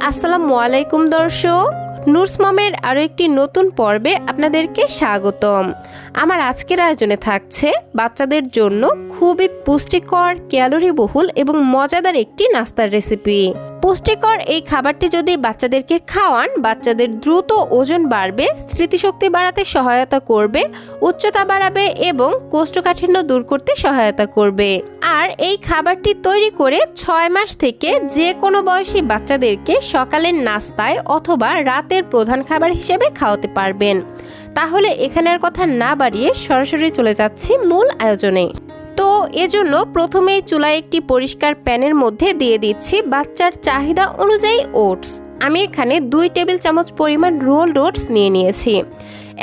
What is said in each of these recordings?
আসসালামু আলাইকুম দর্শক। নুরস মমের আরও একটি নতুন পর্বে আপনাদেরকে স্বাগতম। আমার আজকের আয়োজনে থাকছে বাচ্চাদের জন্য খুবই পুষ্টিকর ক্যালোরি বহুল এবং মজাদার একটি নাস্তার রেসিপি পুষ্টিকর এই খাবারটি যদি বাচ্চাদেরকে খাওয়ান, বাচ্চাদের দ্রুত ওজন বাড়বে, স্মৃতিশক্তি বাড়াতে সহায়তা করবে, উচ্চতা বাড়াবে এবং কোষ্ঠকাঠিন্য দূর করতে সহায়তা করবে। আর এই খাবারটি তৈরি করে ছয় মাস থেকে যে কোনো বয়সী বাচ্চাদেরকে সকালের নাস্তায় অথবা রাতের প্রধান খাবার হিসেবে খাওয়াতে পারবেন। তাহলে এখানের কথা না বাড়িয়ে সরাসরি চলে যাচ্ছি মূল আয়োজনে। তো এজন্য প্রথমেই চুলায় একটি পরিষ্কার প্যানের মধ্যে দিয়ে দিচ্ছি বাচ্চার চাহিদা অনুযায়ী ওটস। আমি এখানে দুই টেবিল চামচ পরিমাণ রোল ওটস নিয়ে নিয়েছি।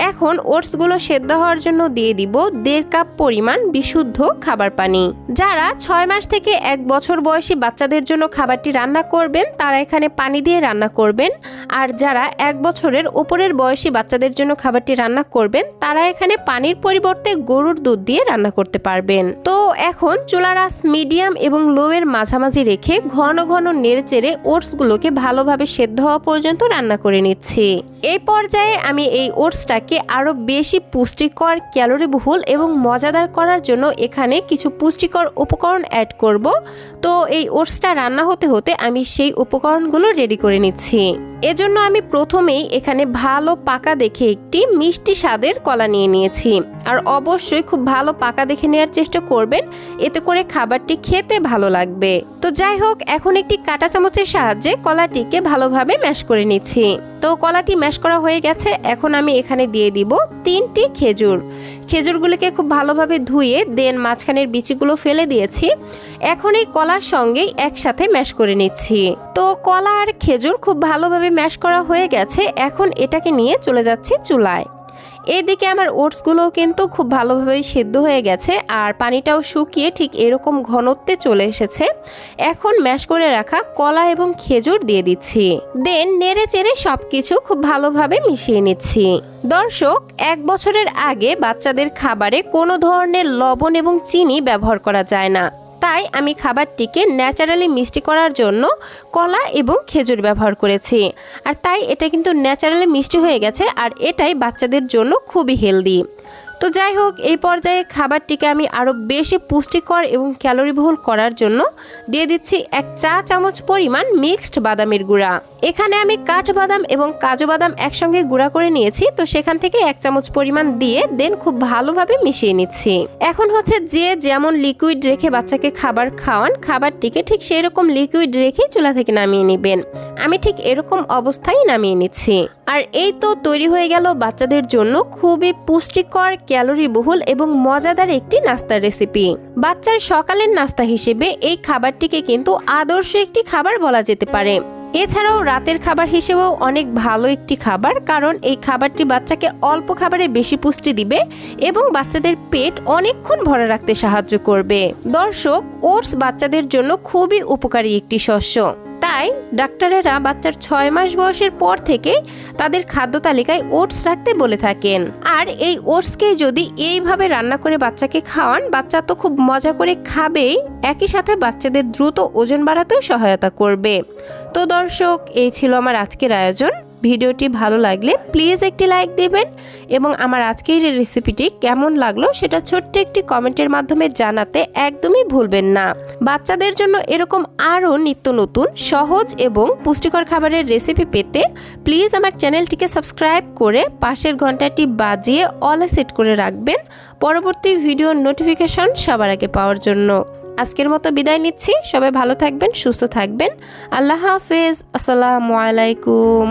এখন ওটসগুলো সেদ্ধ হওয়ার জন্য দিয়ে দিব দেড় কাপ পরিমাণ বিশুদ্ধ খাবার পানি। যারা ছয় মাস থেকে এক বছর বয়সী বাচ্চাদের জন্য খাবারটি রান্না করবেন, তারা এখানে পানি দিয়ে রান্না করবেন। আর যারা এক বছরের ওপরের বয়সী বাচ্চাদের জন্য খাবারটি রান্না করবেন, তারা এখানে পানির পরিবর্তে গরুর দুধ দিয়ে রান্না করতে পারবেন। তো এখন চুলার আঁচ মিডিয়াম এবং লোয়ের মাঝামাঝি রেখে ঘন ঘন নেড়ে চেড়ে ওটসগুলোকে ভালোভাবে সেদ্ধ হওয়া পর্যন্ত রান্না করে নিচ্ছি। এই পর্যায়ে আমি এই ওটসটাকে আরও বেশি পুষ্টিকর, ক্যালোরিবহুল এবং মজাদার করার জন্য এখানে কিছু পুষ্টিকর উপকরণ অ্যাড করব। তো এই ওটসটা রান্না হতে হতে আমি সেই উপকরণগুলো রেডি করে নিচ্ছি। এজন্য আমি প্রথমেই এখানে ভালো পাকা দেখে একটি মিষ্টি স্বাদের কলা নিয়ে নিয়েছি। আর অবশ্যই খুব ভালো পাকা দেখে নেওয়ার চেষ্টা করবেন, এতে করে খাবারটি খেতে ভালো লাগবে। তো যাই হোক, এখন একটি কাঁটা চামচের সাহায্যে কলাটিকে ভালোভাবে ম্যাশ করে নিচ্ছি। তো কলাটি ম্যাশ করা হয়ে গেছে, এখন আমি এখানে দিয়ে দিব তিনটি খেজুর। খেজুরগুলোকে খুব ভালোভাবে ধুয়ে দেন মাঝখানের বিচিগুলো ফেলে দিয়েছি। এখন এই কলার সঙ্গেই একসাথে ম্যাশ করে নিচ্ছি। তো কলা আর খেজুর খুব ভালোভাবে ম্যাশ করা হয়ে গেছে। এখন এটাকে নিয়ে চলে যাচ্ছি চুলায়। এদিকে আমার ওটসগুলোও কিন্তু খুব ভালোভাবেই সেদ্ধ হয়ে গেছে আর পানিটাও শুকিয়ে ঠিক এরকম ঘনত্বে চলে এসেছে। এখন ম্যাশ করে রাখা কলা এবং খেজুর দিয়ে দিচ্ছি। দেন নেড়ে চেড়ে সব কিছু খুব ভালোভাবে মিশিয়ে নিচ্ছি। দর্শক, এক বছরের আগে বাচ্চাদের খাবারে কোনো ধরনের লবণ এবং চিনি ব্যবহার করা যায় না। তাই আমি খাবারটিকে ন্যাচারালি মিষ্টি করার জন্য কলা এবং খেজুর ব্যবহার করেছি। আর তাই এটা কিন্তু ন্যাচারালি মিষ্টি হয়ে গেছে আর এটাই বাচ্চাদের জন্য খুবই হেলদি। তো যাই হোক, এই পর্যায়ে খাবারটিকে আমি আরও বেশি পুষ্টিকর এবং ক্যালোরিবহুল করার জন্য দিয়ে দিচ্ছি এক চা চামচ পরিমাণ মিক্সড বাদামের গুঁড়া। এখানে আমি কাঠবাদাম এবং কাজু বাদাম একসঙ্গে গুঁড়া করে নিয়েছি, তো সেখান থেকে এক চামচ পরিমাণ দিয়ে দেন খুব ভালোভাবে মিশিয়ে নিচ্ছি। এখন হচ্ছে যে যেমন লিকুইড রেখে বাচ্চাকে খাবার খাওয়ান, খাবারটিকে ঠিক সেই রকম লিকুইড রেখেই চুলা থেকে নামিয়ে নেবেন। আমি ঠিক এরকম অবস্থায় নামিয়ে নিচ্ছি। আর এই তো তৈরি হয়ে গেল বাচ্চাদের জন্য খুবই পুষ্টিকর ক্যালোরি বহুল এবং মজাদার একটি নাস্তার রেসিপি বাচ্চার সকালের নাস্তা হিসেবে এই খাবারটিকে কিন্তু আদর্শ একটি খাবার বলা যেতে পারে। এছাড়াও রাতের খাবার হিসেবেও অনেক ভালো একটি খাবার, কারণ এই খাবারটি বাচ্চাকে অল্প খাবারে বেশি পুষ্টি দিবে এবং বাচ্চাদের পেট অনেকক্ষণ ভরে রাখতে সাহায্য করবে। দর্শক, ওটস বাচ্চাদের জন্য খুবই উপকারী একটি শস্য। তাই ডাক্তারেরা বাচ্চার ছয় মাস বয়সের পর থেকে তাদের খাদ্য তালিকায় ওটস রাখতে বলে থাকেন। আর এই ওটসকে যদি এইভাবে রান্না করে বাচ্চাকে খাওয়ান, বাচ্চা তো খুব মজা করে খাবেই, একই সাথে বাচ্চাদের দ্রুত ওজন বাড়াতেও সহায়তা করবে। তো দর্শক, এই ছিল আমার আজকের আয়োজন। ভিডিওটি ভালো লাগলে প্লিজ একটি লাইক দেবেন এবং আমার আজকের এই রেসিপিটি কেমন লাগল সেটা ছোট্ট একটি কমেন্টের মাধ্যমে জানাতে একদমই ভুলবেন না। বাচ্চাদের জন্য এরকম আরও নিত্য নতুন, সহজ এবং পুষ্টিকর খাবারের রেসিপি পেতে প্লিজ আমার চ্যানেলটিকে সাবস্ক্রাইব করে পাশের ঘন্টাটি বাজিয়ে অলে সেট করে রাখবেন পরবর্তী ভিডিওর নোটিফিকেশন সবার আগে পাওয়ার জন্য। আজকের মতো বিদায় নিচ্ছি, সবাই ভালো থাকবেন, সুস্থ থাকবেন। আল্লাহ হাফেজ, আসসালামু আলাইকুম।